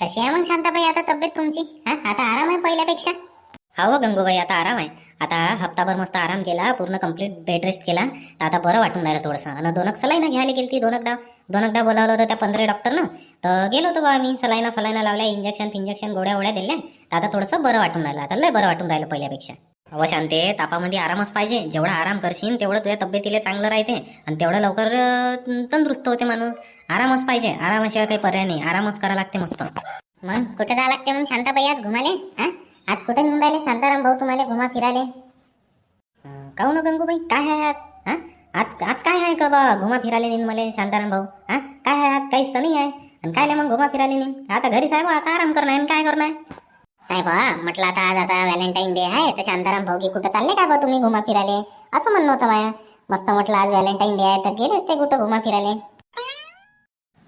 कशी आहे मग शांताबाई? आता तब्येत तुमची? हा? आता आराम आहे पहिल्यापेक्षा? हो गंगूबाई आता आराम आहे. आता हप्ताभर मस्त आराम केला पूर्ण कंप्लीट बेड रेस्ट केला. तर आता बरं वाटून राहिलं थोडंसं. आणि दोनक सलाईना घ्यायला गेली ती दोनकदा. दोनकदा बोलावलं होतं त्या पंधरा डॉक्टरनं तर गेलो होतो बा आम्ही सलाईना फलाईना लावल्या इंजेक्शन फिंजेक्शन गोळ्या गोळ्या दिल्या. तर आता थोडंसं बरं वाटून राहिलं. आता लय बरं वाटून राहिलं पहिल्यापेक्षा. अव शांते तापामध्ये आरामच पाहिजे. जेवढा आराम करशील तेवढं तुझ्या तब्येतीला चांगलं राहते. आणि तेवढं लवकर तंदुरुस्त होते माणूस. आरामच पाहिजे. आरामाशिवाय काही पर्याय नाही. आरामच करावं लागते मस्त. मग कुठे जावं लागते मग? शांताबाई आज घुमाले? हा? आज कुठे निघून राहिले? शांताराम भाऊ तुम्हाला घुमा फिराले. काहून हो गंगूबाई? काय आहे आज? हा? आज आज काय आहे का बा? घुमा फिराले नेन मला शांताराम भाऊ. हा? काय आहे आज? काहीच तर नाही आहे. आणि काय मग घुमा फिराले नेन? आता घरीच आहे बा? आता आराम करणार काय करणार नाही बा म्हटलं आता आज आता व्हॅलेंटाईन डे आहे तर शांताराम भाऊ की कुठं चालले का बा तुम्ही घुमा फिराले असं म्हणणं होतं माया मस्त म्हटलं आज व्हॅलेंटाईन डे आहे तर गेलेच ते कुठं घुमा फिराले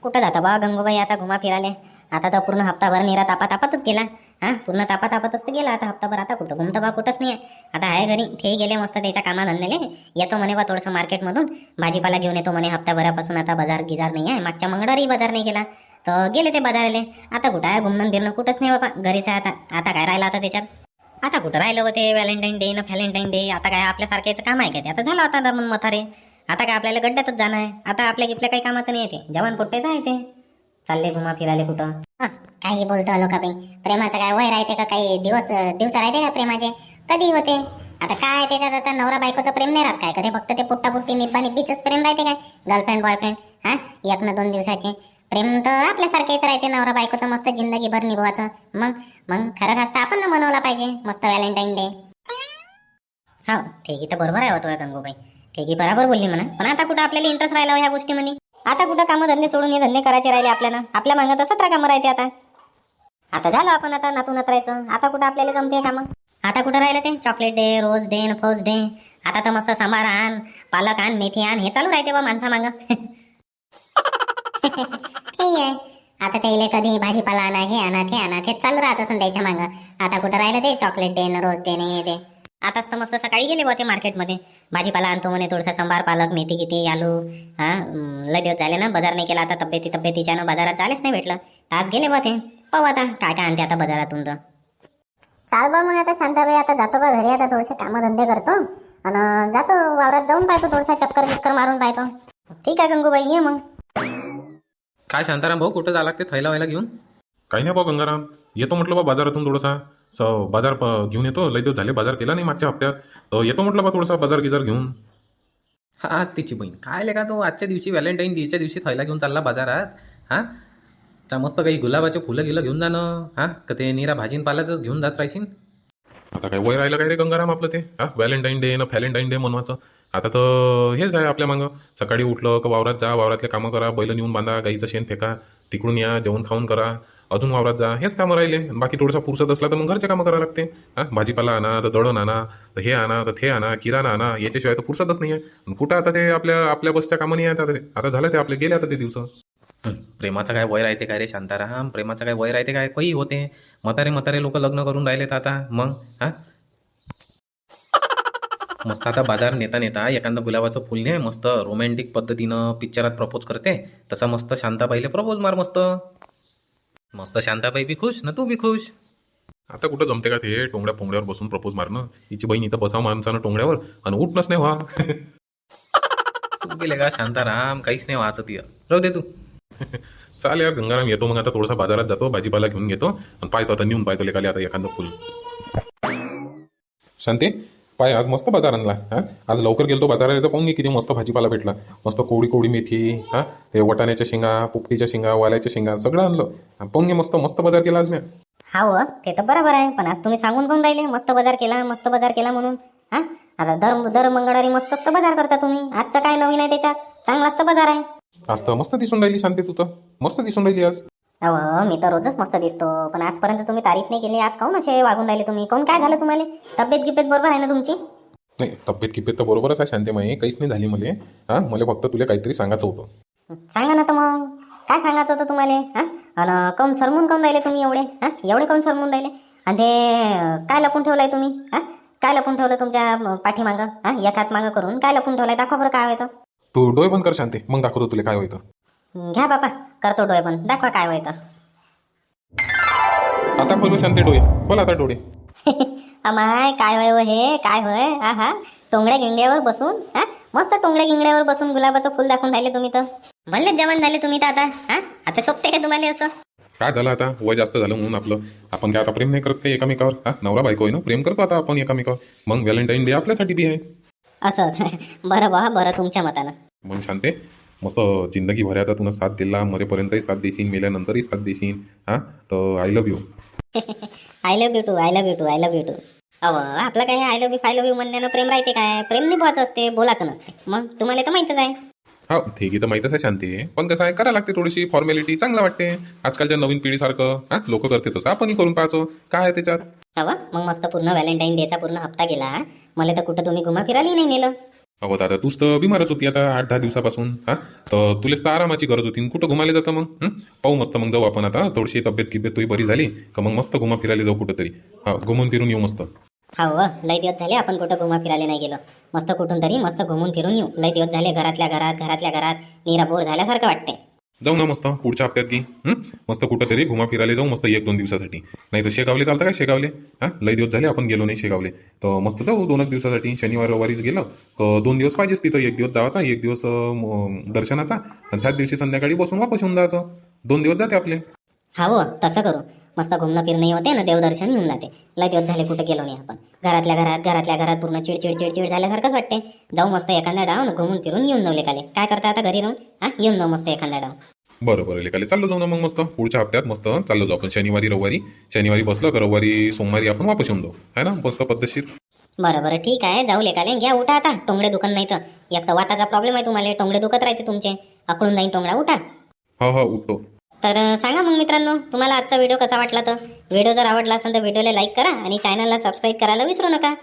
कुठं जाता बा गंगूबाई आता घुमा फिराले आता तर पूर्ण हप्ताभर निरा तापा तापातच गेला. हा पूर्ण तापा तापातच तर गेला आता हप्ताभर. आता कुठं घुमतं बा कुठंच नाही आता आहे घरी ते गेले मस्त त्याच्या कामाधंद्याले येतो म्हणे बा थोडंसं मार्केटमधून. भाजीपाला घेऊन येतो म्हणे हप्ताभरापासून. आता बाजार गिजार नाही आहे मागच्या मंगळवारी बाजार नाही गेला तर गेले ते बाजाराले. आता कुठं आहे घुमणं फिरणं कुठंच नाही बाबा घरीच आहे आता. आता काय राहिलं आता त्याच्यात? आता कुठं राहिलं होते व्हॅलेंटाईन डे ना व्हॅलेंटाईन डे? आता काय आपल्यासारख्याचं काम आहे का ते? आता झालं आता मग मथारे. आता काय आपल्याला गड्ड्यातच जाणं आहे. आता आपल्या इथल्या काही कामाचं नाही येते जवान कुठेच आहे ते. चालले घुमा फिरायले कुठं? काही बोलतो आलो लोकाबाई प्रेमाचं काय वय राहते का काही दिवस दिवस राहते का प्रेमाचे? कधी होते? आता काय त्याच्यात? आता नवरा बायकोचं प्रेम नाही राहत काय? कधी फक्त ते पुट्टा पुट्टी निब्बा निब्बीचंच प्रेम राहते काय? गर्लफ्रेंड बॉयफ्रेंड हा? एक ना दोन दिवसाचे. प्रेम तर आपल्यासारखेच राहते नवरा बायकोचं मस्त जिंदगीभर निभवायचं. मग मग खरं असतं आपण ना मनवला पाहिजे मस्त व्हॅलेंटाईन डे. हो, हा ठेकी तर बरोबर आहे होतो गंगूबाई. ठेकी बरोबर बोलली म्हणा. पण आता कुठं आपल्याला इंटरेस्ट राहिला हो ह्या गोष्टीमध्ये आता कुठं कामं धंदे सोडून हे धंदे करायचे राहिले आपल्याला? आपल्या मागं तर राहा कामं राहते आता. आता झालं आपण आता नातू राहायचं आता कुठं आपल्याला जमते कामं? आता कुठं राहिलं ते? Chocolate day rose day first day आता तर मस्त सांबार आण पालक आण मेथी आण हे चालू राहते बा माणसा मागं हे आहे आता त्याला कधी भाजीपाला आणा हे आणा ते आणा ते चालू राहत असं त्याच्या मागं. आता कुठं राहिलं ते? चॉकलेट न रोज नाही हे ते. आताच तर मस्त सकाळी गेले बा ते मार्केटमध्ये भाजीपाला आणतो म्हणे थोडंसं सांबार पालक मेथी किती आलू. हा लय दिवस झाले ना बाजार नाही केला. आता तब्येती तब्येतीच्यानं बाजारात जायलाच नाही भेटलं. आज गेले बा ते. पाहू आता काय काय आणते आता बाजारातून तर. चाल बा मग आता शांताबाई आता जातो बा घरी. आता थोडेसे कामधंदे करतो. आणि जातो वावरात जाऊन पाहतो थोडासा चक्कर बिक्कर मारून पाहतो. ठीक आहे गंगूबाई ये मग. काय शांताराम भाऊ कुठं झाला ते थैला व्हायला घेऊन? काही नाही बा गंगाराम. येतो म्हटलं बा बाजारातून थोडासा. स बाजार प- घेऊन येतो. लय दिवस झाले बाजार केला नाही मागच्या हप्त्यात. तर येतो म्हटलं बा थोडासा बाजार गिजार घेऊन. हा तिची बहीण. काय लेका तो आजच्या दिवशी व्हॅलेंटाईन डेच्या दिवशी थैला घेऊन चालला बाजारात. हा? चा मस्त काही गुलाबाचे फुलं गिलं घेऊन जाणं. हा? का ते निरा भाजीन पालाचंच घेऊन जात राहशील आता काय वय राहिलं काय रे गंगाराम आपलं ते? हा? व्हॅलेंटाईन डे ना व्हॅलेंटाईन डे मनवाचं आता तर हेच आहे आपल्या मागं. सकाळी उठलं का वावरात जा वावरातले कामं करा बैल नेऊन बांधा गाईचं शेण फेका तिकडून या जेवण खाऊन करा अजून वावरात जा हेच कामं राहिले. बाकी थोडंसं पुरसत असला तर मग घरचे कामं करावं लागते. हा? भाजीपाला आणा तर दळण आणा तर हे आणा तर ते आणा किराणा आणा याच्याशिवाय तर पुरसतच नाही आहे कुठं आता ते आपल्या आपल्या बसच्या कामं नाही आहेत आता ते आता झालं ते आपले गेले आता ते दिवस. प्रेमाचं काय वय राहते काय रे? शांताराम प्रेमाचं काय वय राहते काय? काही होते. म्हातारे म्हातारे लोक लग्न करून राहिलेत आता. मग? हा? मस्त आता बाजार नेता नेता एखादं गुलाबाचं फुल ने मस्त रोमॅन्टिक पद्धतीनं पिक्चरात प्रपोज करते. तसा मस्त शांताबाईला प्रपोज मार मस्त. मस्त शांताबाई बी खुश ना तू बी खुश. आता कुठं जमते का ते? टोंगड्या पोंगड्यावर बसून प्रपोज मारणं. हिची बहीण इथं बसावं माणसानं टोंगड्यावर. आणि उठणंच नाही व्हा तू गेले का? शांताराम काहीच नाही वाचत ये. राहू दे तू. चाल यार गंगाराम येतो मग आता थोडासा बाजारात जातो भाजीपाला घेऊन घेतो. आणि पाहतो आता नेऊन पाहतो लेखाले आता एखादं फुल. शांती पाय आज मस्त बाजार आणला हा? आज लवकर गेलो बाजारात येतो. पाहून घे किती मस्त भाजीपाला भेटला. मस्त कोळी कोडी मेथी हा? ते वटाण्याच्या शेंगा पोपटीच्या शेंगा वाल्याच्या शेंगा सगळं आणलं. पाहून घे मस्त मस्त बाजार केला आज मी. हा हो ते तर बरोबर आहे. पण आज तुम्ही सांगून कोण राहिले? मस्त बाजार केला मस्त बाजार केला म्हणून. हा? आता दर दर मंगळवारी मस्तच तर बाजार करता तुम्ही. आजचा काय नवीन आहे त्याच्यात? चांगलाच तर बाजार आहे. आज तर मस्त दिसून राहिली शांती तू तर. मस्त दिसून राहिली आज. अहो मी तर रोजच मस्त दिसतो पण आजपर्यंत तुम्ही तारीफ नाही केली आज काऊन असे वागून राहिले तुम्ही? कोण काय झालं तुम्हाला? तब्येत गिब्येत बरोबर आहे ना तुमची? नाही तब्येत किब्येत तर बरोबरच आहे शांतीमाई काहीच नाही झाली मला. हा मला फक्त तुला काहीतरी सांगायचं होतं. सांगा ना तर मग. काय सांगायचं होतं तुम्हाला? हा? आणि काऊन सरमून काऊन राहिले तुम्ही एवढे? हा? एवढे काऊन सरमून राहिले? आणि ते काय लपून ठेवलंय तुम्ही? हा? काय लपून ठेवलं तुमच्या पाठीमागं? हा? एक हात मागं करून? काय लपून ठेवलंय? दाखवा बरं काय होतं तू डोळे बंद कर शांती. मग दाखवतो तुला काय होतं. घ्या बापा करतो डोळे पण दाखवा काय होतं. आता खोल शांती डोळे. खोल आता डोळे. अमाय काय होय व हे? काय होय? हा हा. टोंगड्या गिंगड्यावर बसून हा? मस्त टोंगड्या गिंगड्यावर बसून गुलाबाचं फुल दाखवून राहिले तुम्ही तर. भले जेवण झाले तुम्ही तर आता हा? आता शोभते का तुम्हाला असं? काय झालं आता? वय जास्त झालं म्हणून आपलं. आपण काय आता प्रेम नाही करत काही एकामेकावर? हा? नवरा बायको आहे ना? प्रेम करतो आता आपण एकामेकावर. मग व्हॅलेंटाईन डे आपल्यासाठी बी आहे. असं असं बरं बा बरं तुमच्या मतानं. मग शांते मस्त जिंदगी भराचा तुला साथ दिला. मरेपर्यंतही साथ देशील मेल्यानंतरही साथ देशील हा? तर I love you I love you too I love you too I love you too अव आपलं काय आय लव्ह यू फाय लव्ह यू म्हणण्यानं प्रेम राहते काय? प्रेम निभवायचं असते बोलायचं नसते. मग तुम्हाला तर माहितच आहे. हा ठीक आहे तर माहीतच आहे शांती आहे. पण कसं आहे करायला लागते थोडीशी फॉर्मॅलिटी चांगलं वाटते. आजकालच्या नवीन पिढीसारखं हा? लोक करते तसं. आपणही करून पाहायचो. काय आहे त्याच्यात? अव मग मस्त पूर्ण व्हॅलेंटाईन डेचा पूर्ण हप्ता गेला. मला तर कुठं तुम्ही घुमा फिरायला नाही नेलं. अहो दादा तूच तर बिमारच होती आता आठ दहा दिवसापासून हा? तर तुलेच तर आरामाची गरज होती. कुठं घुमाले जातं मग हं? पाहू मस्त मग जाऊ आपण आता. थोडीशी तब्येत किब्येत तुही बरी झाली का मग मस्त घुमा फिरायला जाऊ कुठं तरी हा घुमून फिरून येऊ मस्त. हा व लय दिवस झाले आपण कुठं घुमा फिरायला नाही गेलो. मस्त कुठून तरी मस्त घुमून फिरून येऊ. लय दिवस झाले घरातल्या घरात घरातल्या घरात. निरा बोर झाल्यासारखं वाटते जाऊ ना मस्त पुढच्या हप्त्यात की मस्त कुठं तरी घुमा फिरायला जाऊ मस्त एक दोन दिवसासाठी. नाही तर शेगावले चालतं का शेगावले. हा? लई दिवस झाले आपण गेलो नाही शेगावले. तर मस्त जाऊ दोन दिवसासाठी. शनिवार रविवारीच गेलं. तर दोन दिवस पाहिजेच तिथं. एक दिवस जावाचा एक दिवस दर्शनाचा. आणि त्याच दिवशी संध्याकाळी बसून वापस येऊन जायचं. दोन दिवस जाते आपले. हा हो तसं करू. मस्त घुमणं फिरणं होते ना देवदर्शन येऊन जाते. लय दिवस झाले कुठे गेलो नाही आपण. घरातल्या घरात घरातल्या घरात पूर्ण चिडचिड चिडचिड झाल्यासारखंच वाटते. जाऊ मस्त एखादा डाऊन घुमून फिरून येऊन जाऊ लेकाले. काय करता आता घरी राहून? हा येऊन जाऊ मस्त एखादा डाऊन बरं बरं लेकाले चाललो जाऊ ना मग मस्त. पुढच्या हप्त्यात मस्त चाललो जाऊ आपण शनिवारी रविवारी. शनिवारी बसलं का रविवारी सोमवारी आपण वापस येऊन जाऊ. है ना? मस्त पद्धतशीर. बरं बरं ठीक आहे. जाऊ लेकाले. घ्या उठा आता. टोंगडे दुखत नाही तर. एक तर वाताचा प्रॉब्लेम आहे तुम्हाला. टोंगडे दुखत राहते तुमचे. अकडून जाईन टोंगडा. उठा. हो हो उठतो. तर सांगा मग मित्रांनो तुम्हाला आजचा व्हिडिओ कसा वाटला तर? व्हिडिओ जर आवडला असेल तर व्हिडिओला लाईक करा आणि चॅनलला सबस्क्राईब करायला विसरू नका.